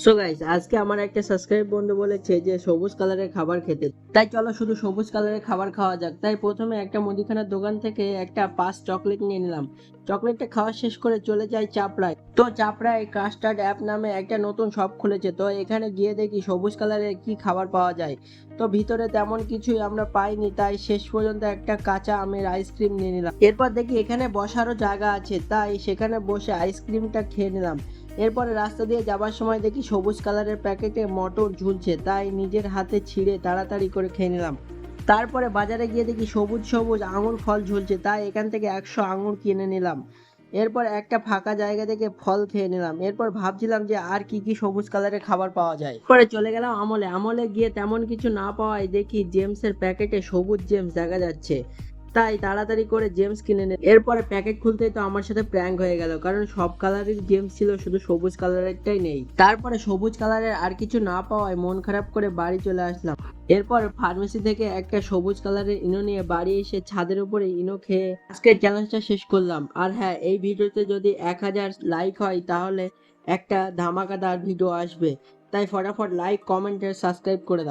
So guys আজকে আমার একটা সাবস্ক্রাইব বন্ধু বলেছে যে সবুজ কালারের খাবার খেতে তাই চলো শুধু সবুজ কালারের খাবার খাওয়া যাক। তাই প্রথমে একটা মুদিখানার দোকান থেকে একটা পাঁচ চকলেট নিয়ে নিলাম। চকলেটটা খাওয়া শেষ করে চলে যাই চাপড়ায়। তো চাপড়ায় কাস্টার্ড অ্যাপ নামে একটা নতুন শপ খুলেছে। তো এখানে গিয়ে দেখি সবুজ কালারের কি খাবার পাওয়া যায়। তো ভিতরে তেমন কিছুই আমরা পাইনি, তাই শেষ পর্যন্ত একটা কাঁচা আমের আইসক্রিম নিয়ে নিলাম। এরপর দেখি এখানে বসারও জায়গা আছে, তাই সেখানে বসে আইসক্রিমটা খেয়ে নিলাম। এরপরে রাস্তা দিয়ে যাবার সময় দেখি সবুজ কালারের প্যাকেটে মটর ঝুলছে, তাই নিজের হাতে ছিঁড়ে তাড়াতাড়ি করে খেয়ে নিলাম। তারপরে বাজারে গিয়ে দেখি সবুজ সবুজ আঙুর ফল ঝুলছে, তাই এখান থেকে একশো আঙুর কিনে নিলাম। এরপর একটা ফাঁকা জায়গা থেকে ফল খেয়ে নিলাম। এরপর ভাবছিলাম যে আর কি কি সবুজ কালারের খাবার পাওয়া যায়। পরে চলে গেলাম আমলে। আমলে গিয়ে তেমন কিছু না পাওয়ায় দেখি জেমসের প্যাকেটে সবুজ জেমস দেখা যাচ্ছে। তাই তাড়াতাড়ি করে জেমস কিনে নে। এরপরে প্যাকেট খুলতেই তো আমার সাথে প্র্যাঙ্ক হয়ে গেল, কারণ সব কালারের জেমস ছিল, শুধু সবুজ কালারেরটাই নেই। তারপরে সবুজ কালারের আর কিছু না পাওয়ায় মন খারাপ করে বাড়ি চলে আসলাম। এরপর ফার্মেসি থেকে একটা সবুজ কালারের ইনো নিয়ে বাড়ি এসে ছাদের উপরে ইনো খেয়ে আজকের চ্যালেঞ্জটা শেষ করলাম। আর হ্যাঁ এই ভিডিওতে যদি এক হাজার লাইক হয়, তাহলে একটা ধামাকাদার ভিডিও আসবে। তাই ফটাফট লাইক কমেন্ট আর সাবস্ক্রাইব করে দাও।